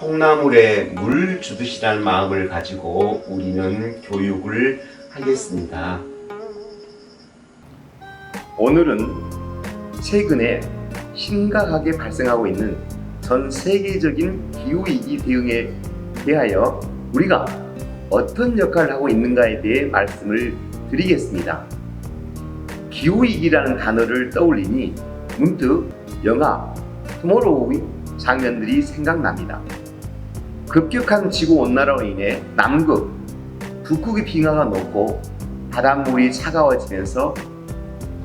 콩나물에 물 주듯이라는 마음을 가지고 우리는 교육을 하겠습니다. 오늘은 최근에 심각하게 발생하고 있는 전 세계적인 기후위기 대응에 대하여 우리가 어떤 역할을 하고 있는가에 대해 말씀을 드리겠습니다. 기후위기라는 단어를 떠올리니 문득 영화 투모로우의 장면들이 생각납니다. 급격한 지구 온난화로 인해 남극, 북극의 빙하가 녹고 바닷물이 차가워지면서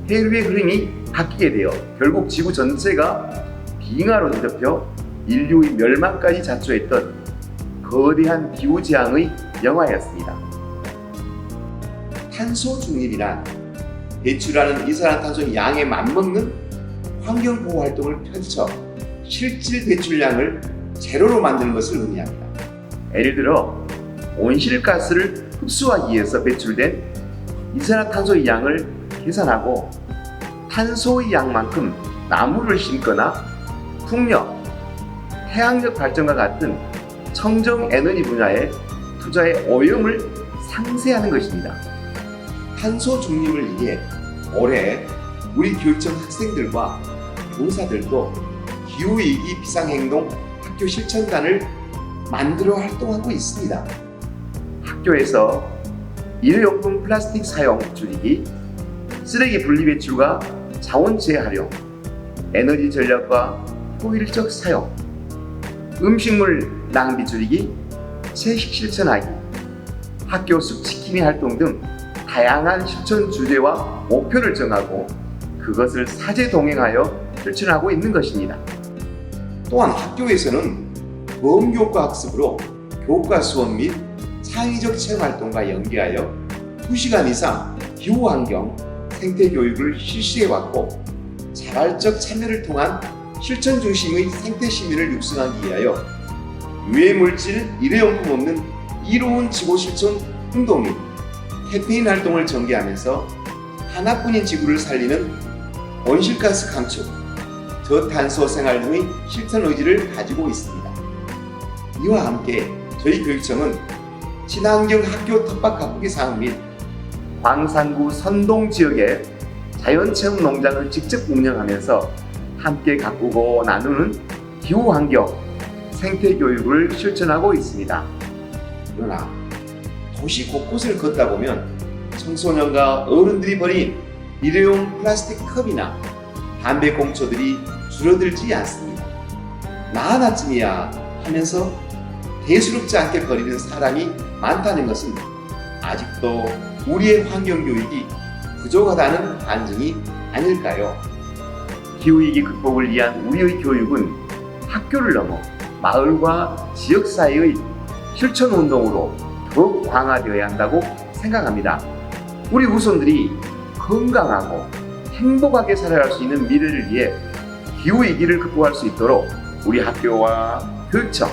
해류의 흐름이 바뀌게 되어 결국 지구 전체가 빙하로 뒤덮여 인류의 멸망까지 자초했던 거대한 기후 재앙의 영화였습니다. 탄소 중립이란 배출하는 이산화탄소 양에 맞먹는 환경 보호 활동을 펼쳐 실질 배출량을 제로로 만드는 것을 의미합니다. 예를 들어 온실가스를 흡수하기 위해서 배출된 이산화탄소의 양을 계산하고 탄소의 양만큼 나무를 심거나 풍력, 태양력 발전과 같은 청정 에너지 분야에 투자의 오염을 상쇄하는 것입니다. 탄소 중립을 위해 올해 우리 교육청 학생들과 교사들도 기후위기 비상행동 학교 실천단을 만들어 활동하고 있습니다. 학교에서 일회용품 플라스틱 사용 줄이기, 쓰레기 분리 배출과 자원 재활용, 에너지 전략과 효율적 사용, 음식물 낭비 줄이기, 채식 실천하기, 학교 숲 지킴이 활동 등 다양한 실천 주제와 목표를 정하고 그것을 사제 동행하여 실천하고 있는 것입니다. 또한 학교에서는 범교과 학습으로 교과 수업 및 창의적 체험 활동과 연계하여 2시간 이상 기후 환경, 생태 교육을 실시해 왔고 자발적 참여를 통한 실천 중심의 생태 시민을 육성하기 위하여 유해 물질, 일회용품 없는 이로운 지구 실천 행동 및 캠페인 활동을 전개하면서 하나뿐인 지구를 살리는 온실가스 감축, 저탄소 생활 등의 실천 의지를 가지고 있습니다. 이와 함께 저희 교육청은 친환경 학교 텃밭 가꾸기 사업 및 광산구 선동 지역의 자연체험 농장을 직접 운영하면서 함께 가꾸고 나누는 기후 환경, 생태 교육을 실천하고 있습니다. 그러나 도시 곳곳을 걷다 보면 청소년과 어른들이 버린 일회용 플라스틱 컵이나 담배 꽁초들이 줄어들지 않습니다. 나 하나쯤이야 하면서 대수롭지 않게 버리는 사람이 많다는 것은 아직도 우리의 환경 교육이 부족하다는 반증이 아닐까요? 기후위기 극복을 위한 우리의 교육은 학교를 넘어 마을과 지역사회의 실천 운동으로 더욱 강화되어야 한다고 생각합니다. 우리 후손들이 건강하고 행복하게 살아갈 수 있는 미래를 위해 기후 위기를 극복할 수 있도록 우리 학교와 교육청,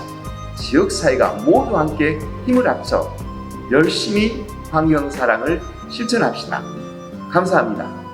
지역 사회가 모두 함께 힘을 합쳐 열심히 환경 사랑을 실천합시다. 감사합니다.